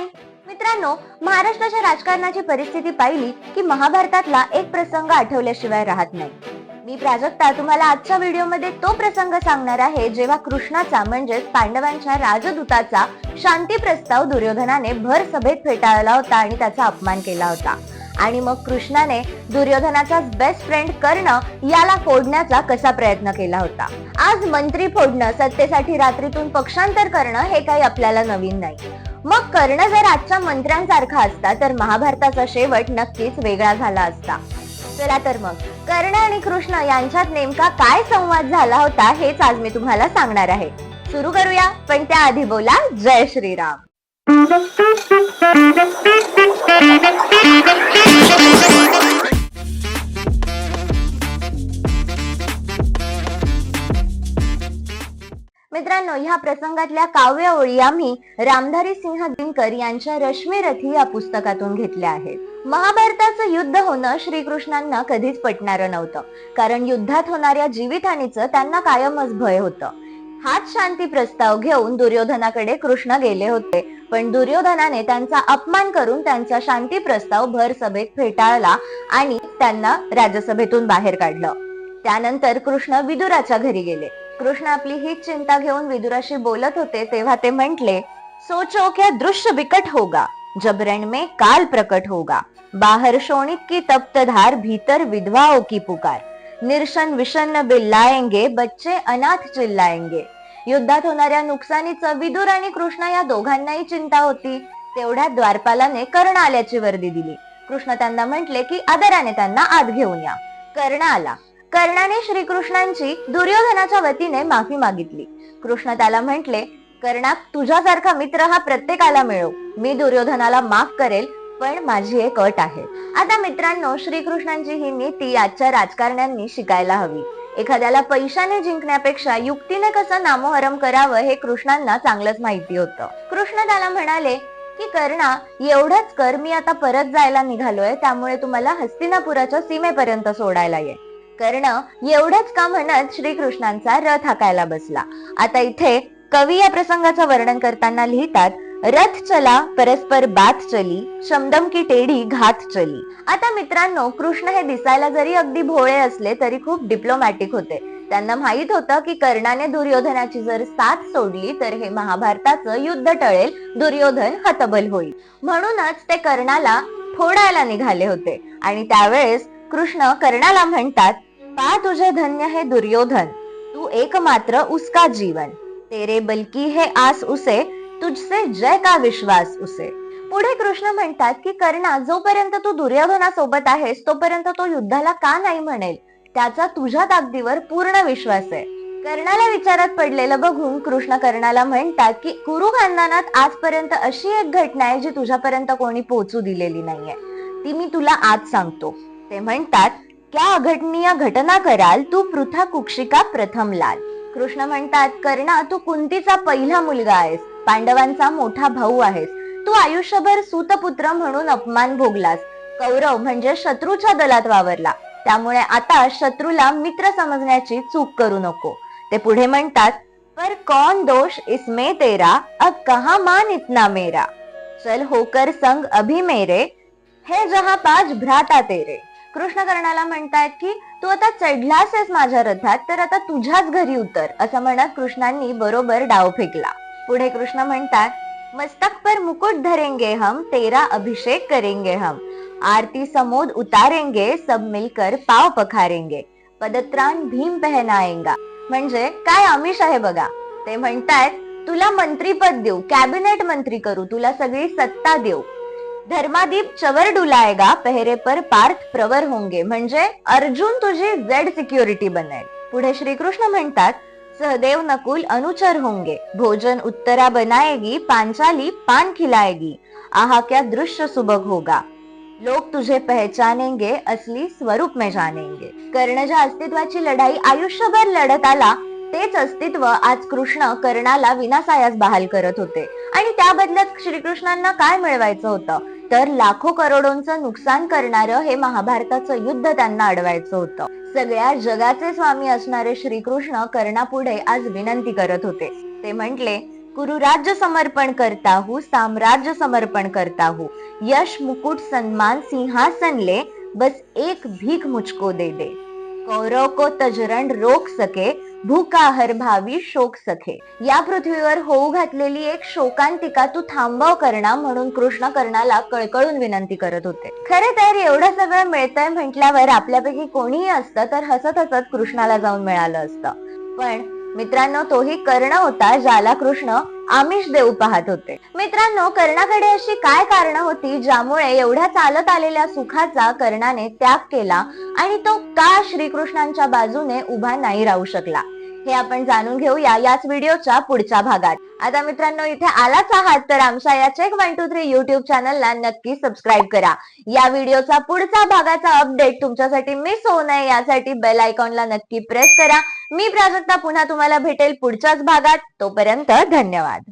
हाय मित्रांनो महाराष्ट्राच्या राजकारणाची परिस्थिती पाहिली की महाभारतातला एक प्रसंग आठवल्याशिवाय राहत नाही. मी प्राजक्ता तुम्हाला आजच्या व्हिडिओमध्ये तो प्रसंग सांगणार आहे जेव्हा कृष्णाचा म्हणजेच पांडवांच्या राजदूताचा शांती प्रस्ताव दुर्योधनाने भर सभेत फेटाळला होता आणि त्याचा अपमान केला होता. आणि मग कृष्णाने दुर्योधनाचा बेस्ट फ्रेंड कर्ण याला फोडण्याचा कसा प्रयत्न केला होता? आज मंत्री फोडणं सत्तेसाठी रात्रीतून पक्षांतर करणं हे काही आपल्याला नवीन नाही. मग कर्ण जर आजच्या मंत्र्यांसारखा असता तर महाभारताचा शेवट नक्कीच वेगळा झाला असता. चला तर मग कर्ण आणि कृष्ण यांच्यात नेमका काय संवाद झाला होता हेच आज मी तुम्हाला सांगणार आहे. सुरू करूया पण त्याआधी बोला जय श्रीराम. मित्रांनो ह्या प्रसंगातल्या काव्य ओळी आम्ही रामधारी सिंह दिनकर यांच्या रश्मीरथी या पुस्तकातून घेतल्या आहेत. महाभारताचं युद्ध होणं श्रीकृष्णांना कधीच पटणारं नव्हतं. कारण युद्धात होणाऱ्या जीवितहानीचं त्यांना कायमच भय होतं. हाच शांती प्रस्ताव घेऊन दुर्योधनाकडे कृष्ण गेले होते. पण दुर्योधनाने त्यांचा अपमान करून त्यांचा शांती प्रस्ताव भर सभेत फेटाळला आणि त्यांना राज्यसभेतून बाहेर काढलं. त्यानंतर कृष्ण विदुराच्या घरी गेले. कृष्ण आपली हीच चिंता घेऊन विदुराशी बोलत होते तेव्हा ते म्हंटले सोचो क्या दृश्य विकट होगा जब रण में काल प्रकट होगा बाहर शोणित की तप्त धार भीतर विधवाओं की पुकार। निर्शन विषन्न बिल्लाएंगे बच्चे अनाथ चिल्लाएंगे। युद्धात होणाऱ्या नुकसानीचं विदुर आणि कृष्ण या दोघांनाही चिंता होती. तेवढ्या द्वारपालाने कर्ण आल्याची वर्दी दिली. कृष्ण त्यांना म्हटले की आदराने त्यांना आत घेऊन या. कर्ण आला कर्णाने श्रीकृष्णांची दुर्योधनाच्या वतीने माफी मागितली. कृष्ण त्याला म्हटले कर्णा तुझ्यासारखा मित्र हा प्रत्येकाला मिळो. मी दुर्योधनाला माफ करेल पण माझी एक अट आहे. आता मित्रांनो श्रीकृष्णांची ही नीती आजच्या राजकारण्यांनी शिकायला हवी. एखाद्याला पैशाने जिंकण्यापेक्षा युक्तीने कसं नामोहरम करावं हे कृष्णांना चांगलंच माहिती होतं. कृष्ण त्याला म्हणाले की कर्णा एवढंच कर मी आता परत जायला निघालोय त्यामुळे तुम्हाला हस्तिनापुराच्या सीमेपर्यंत सोडायला ये कर्ण एवढंच का म्हणत श्रीकृष्णांचा रथ हाकायला बसला. आता इथे कवी या प्रसंगाचं वर्णन करताना लिहितात रथ चला परस्पर बात चली शमदम की टेढी घात चली. आता मित्रांनो कृष्ण हे दिसायला जरी अगदी भोळे असले तरी खूप डिप्लोमॅटिक होते. त्यांना माहीत होतं की कर्णाने दुर्योधनाची जर साथ सोडली तर हे महाभारताचं युद्ध टळेल दुर्योधन हतबल होईल. म्हणूनच ते कर्णाला फोडायला निघाले होते. आणि त्यावेळेस कृष्ण कर्णाला म्हणतात पा तुझे धन्य हे दुर्योधन तू एकमात्र उसका जीवन। तेरे बलकी हे आस उसे तुझसे जय का विश्वास उसे। पुढे कृष्ण म्हणतात की कर्णा जोपर्यंत तू दुर्योधनासोबत आहेस तोपर्यंत तो युद्धाला का नाही म्हणेल? त्याचा तुझ्या ताकदीवर पूर्ण विश्वास आहे. कर्णाला विचारात पडलेलं बघून कृष्ण कर्णाला म्हणतात की कुरु खानदानात आजपर्यंत अशी एक घटना आहे जी तुझ्यापर्यंत कोणी पोहोचू दिलेली नाहीये. ती मी तुला आज सांगतो. ते म्हणतात क्या अघटनीय घटना कराल तू पृथा कुक्षिका प्रथम लाल. कृष्ण म्हणतात कर्णा तू कुंतीचा पहिला मुलगा आहेस. पांडवांचा मोठा भाऊ आहेस. तू आयुष्यभर सुतपुत्र म्हणून अपमान भोगलास. कौरव म्हणजे शत्रूच्या दलात वावरला. त्यामुळे आता शत्रूला मित्र समजण्याची चूक करू नको. ते पुढे म्हणतात पर कौन दोष इसमें तेरा? अब कहा मान इतना मेरा? चल होकर संग अभी मेरे। हे जहा पाच भ्राता तेरे। कृष्ण कर्णाला म्हणतायत की तू आता चढलास आहेस माझ्या रथात तर आता तुझ्याच घरी उतर असं म्हणत कृष्णांनी बरोबर डाव फेकला. पुढे कृष्ण म्हणतात मस्तक पर मुकुट धरेंगे हम तेरा अभिषेक करेंगे हम. आरती समोद उतारेंगे सब मिलकर पाव पखारेंगे. पदत्राण भीम पहनाएंगा. म्हणजे काय आमिष आहे बघा. ते म्हणतायत तुला मंत्रीपद देऊ कॅबिनेट मंत्री करू तुला सगळी सत्ता देऊ. धर्मादीप चवर डुलाएगा पहरे पर पार्थ प्रवर होंगे. म्हणजे अर्जुन तुझी झेड सिक्युरिटी बनेल. पुढे श्रीकृष्ण म्हणतात सहदेव नकुल अनुचर होंगे. भोजन उत्तरा बनाएगी पांचाली पान खिलाएगी. आहा क्या दृश्य सुबह होगा. लोक तुझे पहचानेंगे असली स्वरूप में जानेंगे. कर्णच्या अस्तित्वाची लढाई आयुष्यभर लढत आला तेच अस्तित्व आज कृष्ण कर्णाला विनासायास बहाल करत होते. आणि त्या बदल्यात श्रीकृष्णांना काय मिळवायचं होतं? तर लाखो करोडोंचं नुकसान करणारं हे महाभारताचं युद्ध त्यांना अडवायचं होतं. सगळ्या जगाचे स्वामी असणारे श्रीकृष्ण कर्णापुढे आज विनंती करत होते. ते म्हटले कुरुराज्य समर्पण करता हूँ साम्राज्य समर्पण करता हूँ. यश मुकुट सन्मान सिंहासन ले बस एक भीख मुझको दे दे. कौरव को तजरण रोक सके भूका हर भावी शोक सखे या पृथ्वीवर होऊ घातलेली एक शोकांतिका तू थांबव करणा म्हणून कृष्ण कर्णाला कळकळून विनंती करत होते. खरे तर एवढं सगळं मिळतंय म्हटल्यावर आपल्यापैकी कोणीही असतं तर हसत हसत कृष्णाला जाऊन मिळालं असतं. पण मित्रांनो तोही कर्ण होता ज्याला कृष्ण आमिष देऊ पाहत होते. मित्रांनो कर्णाकडे अशी काय कारण होती ज्यामुळे एवढ्या चालत आलेल्या सुखाचा कर्णाने त्याग केला आणि तो का श्रीकृष्णांच्या बाजूने उभा नाही राहू शकला? हे आपण जाणून घेऊया याच व्हिडिओच्या पुढच्या भागात. आता मित्रांनो इथे आलाच आहात तर आमच्या या check one two three YouTube चॅनलला नक्की सबस्क्राईब करा. या व्हिडिओचा पुढचा भागाचा अपडेट तुमच्यासाठी मिस होऊ नये यासाठी बेल आयकॉनला नक्की प्रेस करा. मी प्राजक्ता पुन्हा तुम्हाला भेटेल पुढच्याच भागात. तोपर्यंत धन्यवाद.